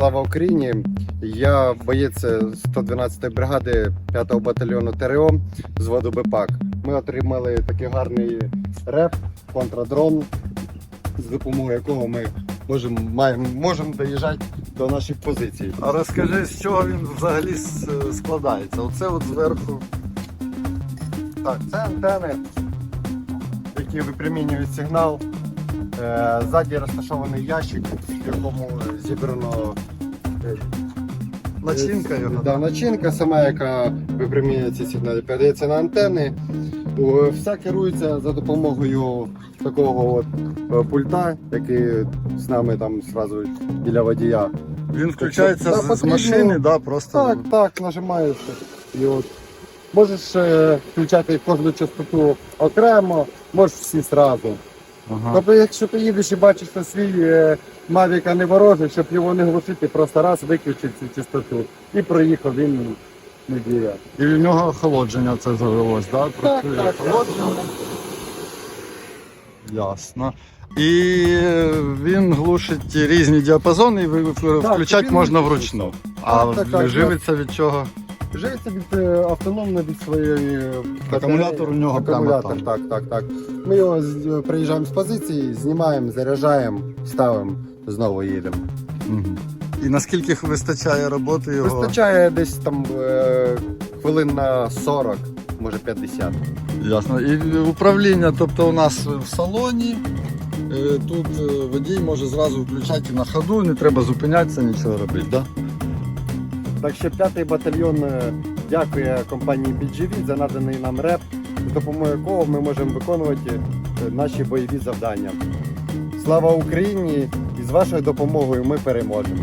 Слава Україні! Я боєць 112-ї бригади 5-го батальйону ТРО з воду БПАК. Ми отримали такий гарний реп, контрадрон, з допомогою якого ми можемо маємо, можемо доїжджати до наших позицій. А розкажи, з чого він взагалі складається? Оце от зверху. Так, це антени, які випромінюють сигнал. Е, Ззаді розташований ящик, в якому зібрано е, Начинка його. Да, начинка сама, яка випромінює ці сигнали, передається на антени. О, Все керується за допомогою такого от е, пульта, який з нами там зразу біля водія. Він включається Да, з, з машини, да, просто. Так, так, нажимаєш. І от можеш включати кожну частоту окремо, можеш всі зразу. Ага. Тобто, якщо ти їдеш і бачиш, що свій е, Mavic а не ворожий, щоб його не глушити, просто раз виключив цю частоту і проїхав він не діє. І в нього охолодження це завелось, да? Так, Працює так. охолодження. Ясно. І він глушить різні діапазони, і ви включати він можна вручну. А Так, так, так. живиться від чого? Живиться від е, автономно від своєї е, Акумулятор у нього прямо акумулятор, там. так, так, так. Ми його з- приїжджаємо з позиції, знімаємо, заряджаємо, ставимо, знову їдемо. Мгм. І наскільки вистачає роботи його? Вистачає десь там е, хвилин на 40, може 50. Ясно. І управління, тобто у нас в салоні. е, Тут е, водій може зразу включати на ходу, не треба зупинятися, нічого робити. Да? Так що п'ятий батальйон е, дякує компанії BGV за наданий нам реп, з допомогою якого ми можемо виконувати е, наші бойові завдання. Слава Україні! І з вашою допомогою ми переможемо.